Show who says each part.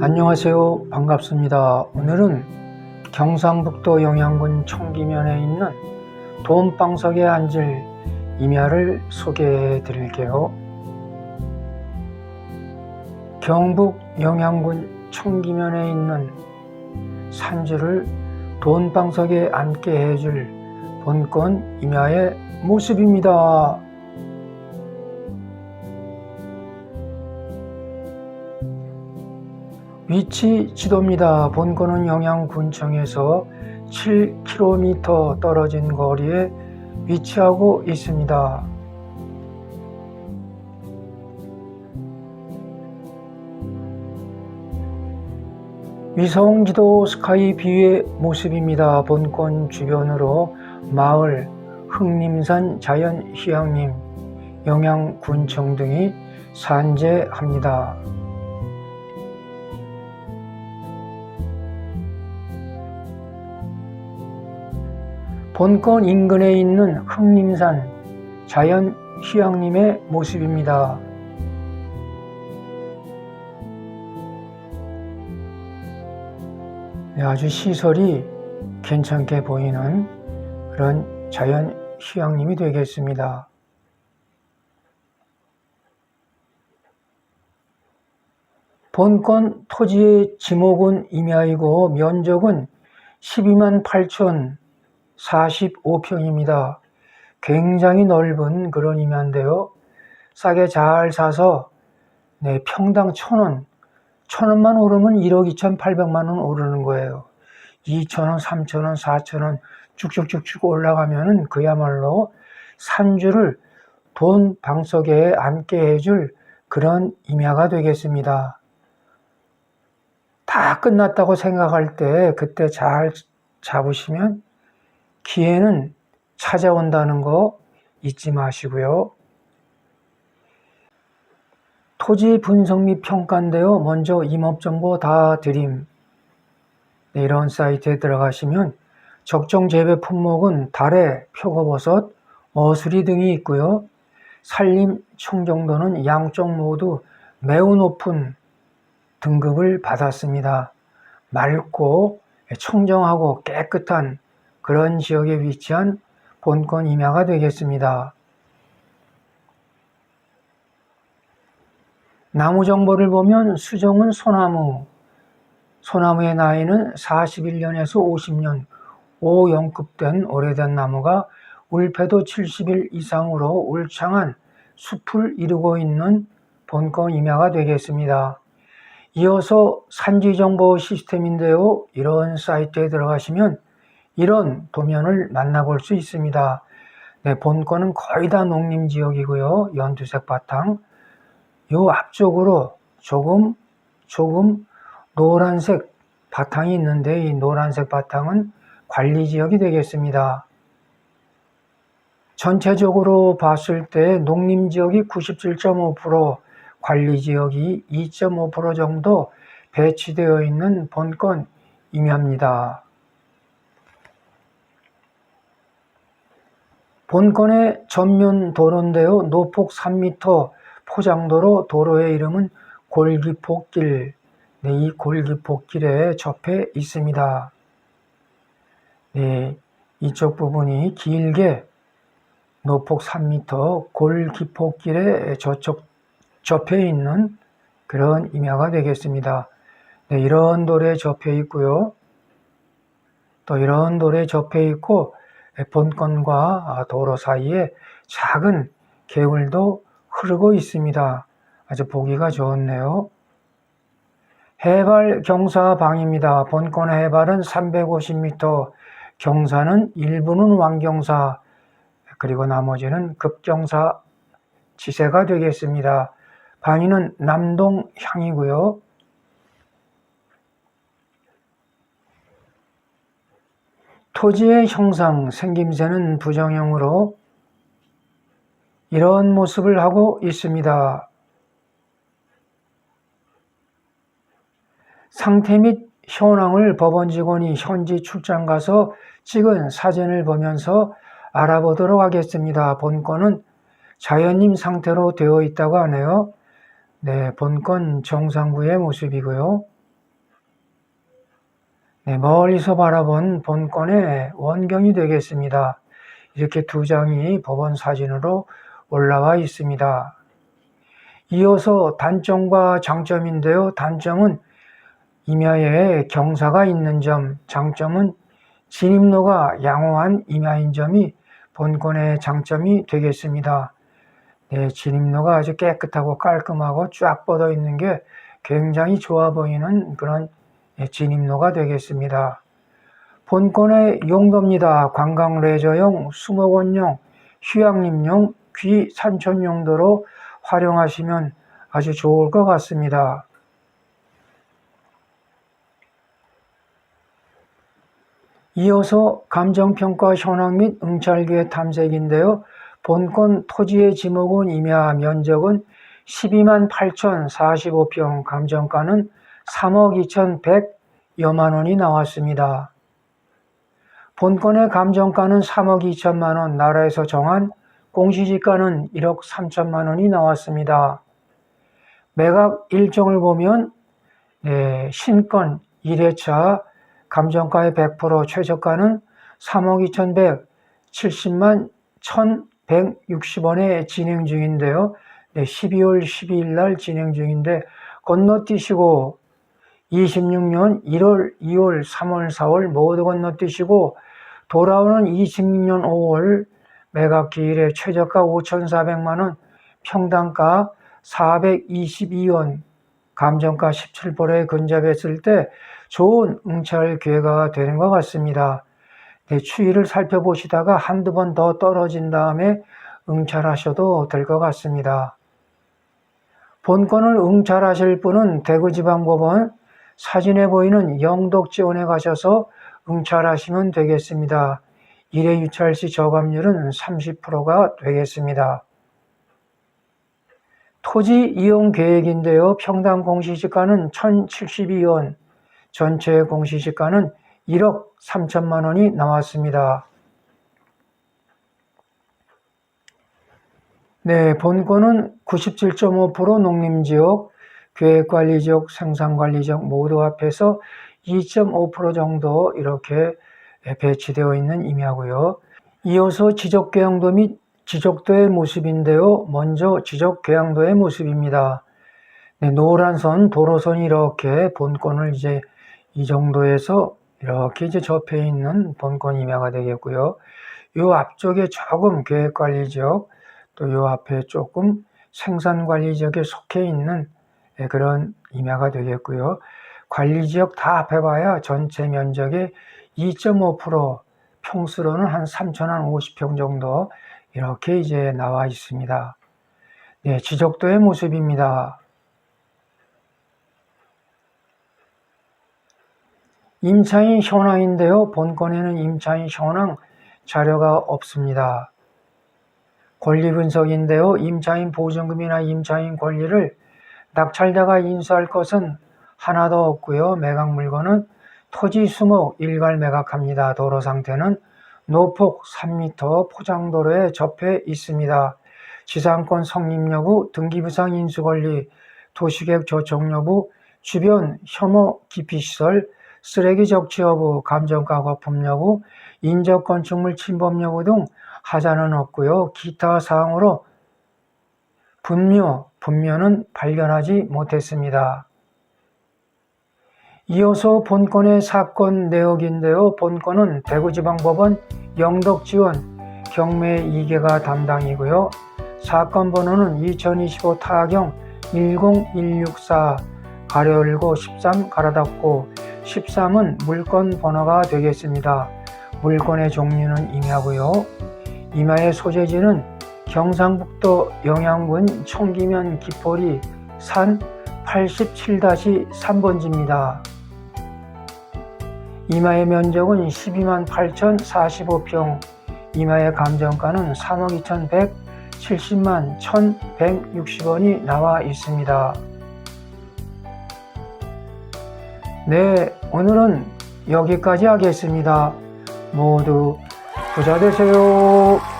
Speaker 1: 안녕하세요. 반갑습니다. 오늘은 경상북도 영양군 청기면에 있는 돈방석에 앉을 임야를 소개해 드릴게요. 경북 영양군 청기면에 있는 산지를 돈방석에 앉게 해줄 본권 임야의 모습입니다. 위치 지도입니다. 본거는 영양군청에서 7km 떨어진 거리에 위치하고 있습니다. 위성지도 스카이뷰의 모습입니다. 본권 주변으로 마을, 흑림산 자연휴양림, 영양군청 등이 산재합니다. 본권 인근에 있는 흑림산 자연 휴양림의 모습입니다. 네, 아주 시설이 괜찮게 보이는 그런 자연 휴양림이 되겠습니다. 본권 토지의 지목은 임야이고 면적은 12만 8천 45평입니다. 굉장히 넓은 그런 임야인데요. 싸게 잘 사서 네, 평당 천원, 천원만 오르면 1억 2,800만 원 오르는 거예요. 2천원, 3천원, 4천원 쭉쭉쭉쭉 올라가면은 그야말로 산주를 돈 방석에 앉게 해줄 그런 임야가 되겠습니다. 다 끝났다고 생각할 때 그때 잘 잡으시면 기회는 찾아온다는 거 잊지 마시고요. 토지 분석 및 평가인데요. 먼저 임업정보 다 드림. 네, 이런 사이트에 들어가시면 적정 재배 품목은 달에 표고버섯, 어수리 등이 있고요. 산림 청정도는 양쪽 모두 매우 높은 등급을 받았습니다. 맑고 청정하고 깨끗한 그런 지역에 위치한 본권 임야가 되겠습니다. 나무 정보를 보면 수종은 소나무, 소나무의 나이는 41년에서 50년, 5연급된 오래된 나무가 울패도 70일 이상으로 울창한 숲을 이루고 있는 본권 임야가 되겠습니다. 이어서 산지 정보 시스템인데요. 이런 사이트에 들어가시면 이런 도면을 만나볼 수 있습니다. 네, 본권은 거의 다 농림 지역이고요. 연두색 바탕. 요 앞쪽으로 조금, 조금 노란색 바탕이 있는데 이 노란색 바탕은 관리 지역이 되겠습니다. 전체적으로 봤을 때 농림 지역이 97.5%, 관리 지역이 2.5% 정도 배치되어 있는 본권 임야입니다. 본권의 전면 도로인데요. 노폭 3m 포장도로 도로의 이름은 골기폭길. 네, 이 골기폭길에 접해 있습니다. 네, 이쪽 부분이 길게 노폭 3m 골기폭길에 저쪽 접해 있는 그런 임야가 되겠습니다. 네, 이런 돌에 접해 있고요. 또 이런 돌에 접해 있고 본권과 도로 사이에 작은 개울도 흐르고 있습니다. 아주 보기가 좋네요. 해발 경사방입니다. 본권의 해발은 350m, 경사는 일부는 완경사, 그리고 나머지는 급경사 지세가 되겠습니다. 방위는 남동향이고요. 토지의 형상, 생김새는 부정형으로 이런 모습을 하고 있습니다. 상태 및 현황을 법원 직원이 현지 출장 가서 찍은 사진을 보면서 알아보도록 하겠습니다. 본건은 자연님 상태로 되어 있다고 하네요. 네, 본건 정상부의 모습이고요. 네, 멀리서 바라본 본건의 원경이 되겠습니다. 이렇게 두 장이 법원 사진으로 올라와 있습니다. 이어서 단점과 장점인데요. 단점은 임야에 경사가 있는 점, 장점은 진입로가 양호한 임야인 점이 본건의 장점이 되겠습니다. 네, 진입로가 아주 깨끗하고 깔끔하고 쫙 뻗어 있는 게 굉장히 좋아 보이는 그런 예, 진입로가 되겠습니다. 본건의 용도입니다. 관광 레저용, 수목원용, 휴양림용, 귀 산천 용도로 활용하시면 아주 좋을 것 같습니다. 이어서 감정평가 현황 및 응찰기의 탐색인데요. 본건 토지의 지목은 임야 면적은 12만 8,045평, 감정가는 3억 2,100여만 원이 나왔습니다. 본건의 감정가는 3억 2천만 원, 나라에서 정한 공시지가는 1억 3천만 원이 나왔습니다. 매각 일정을 보면 네, 신건 1회차 감정가의 100% 최저가는 3억 2,170만 1,160원에 진행 중인데요. 네, 12월 12일 날 진행 중인데 건너뛰시고 26년 1월, 2월, 3월, 4월 모두 건너뛰시고 돌아오는 26년 5월 매각 기일에 최저가 5,400만 원, 평당가 422원, 감정가 17%에 근접했을 때 좋은 응찰 기회가 되는 것 같습니다. 네, 추이를 살펴보시다가 한두 번 더 떨어진 다음에 응찰하셔도 될 것 같습니다. 본건을 응찰하실 분은 대구지방법원 사진에 보이는 영덕지원에 가셔서 응찰하시면 되겠습니다. 1회 유찰 시 저감률은 30%가 되겠습니다. 토지 이용 계획인데요. 평당 공시지가는 1,072원, 전체 공시지가는 1억 3천만 원이 나왔습니다. 네, 본권은 97.5% 농림지역, 계획관리지역, 생산관리지역 모두 합해서 2.5% 정도 이렇게 배치되어 있는 임야고요. 이어서 지적궤양도 및 지적도의 모습인데요. 먼저 지적궤양도의 모습입니다. 네, 노란 선, 도로선이 이렇게 본권을 이제 이 정도에서 이렇게 이제 접해 있는 본권 임야가 되겠고요. 요 앞쪽에 조금 계획관리지역, 또 요 앞에 조금 생산관리지역에 속해 있는 네, 그런 임야가 되겠고요. 관리 지역 다 합해봐야 전체 면적의 2.5% 평수로는 한 3,050평 정도 이렇게 이제 나와 있습니다. 네, 지적도의 모습입니다. 임차인 현황인데요. 본건에는 임차인 현황 자료가 없습니다. 권리 분석인데요. 임차인 보증금이나 임차인 권리를 낙찰자가 인수할 것은 하나도 없고요. 매각 물건은 토지 수목 일괄 매각합니다. 도로 상태는 노폭 3m 포장도로에 접해 있습니다. 지상권 성립 여부, 등기부상 인수 권리, 도시계획 조정 여부, 주변 혐오 기피시설, 쓰레기 적치 여부, 감정가 거품 여부, 인적 건축물 침범 여부 등 하자는 없고요. 기타 사항으로 분묘, 분묘는 발견하지 못했습니다. 이어서 본건의 사건 내역인데요. 본건은 대구지방법원 영덕지원 경매 2개가 담당이고요. 사건 번호는 2025 타경 10164 가려 열고 13 갈아 닫고 13은 물건 번호가 되겠습니다. 물건의 종류는 임야고요. 임야의 소재지는 경상북도 영양군 청기면 기포리 산 87-3번지입니다. 임야의 면적은 12만 8,045평, 임야의 감정가는 3억 2,170만 1,160원이 나와 있습니다. 네, 오늘은 여기까지 하겠습니다. 모두 부자 되세요.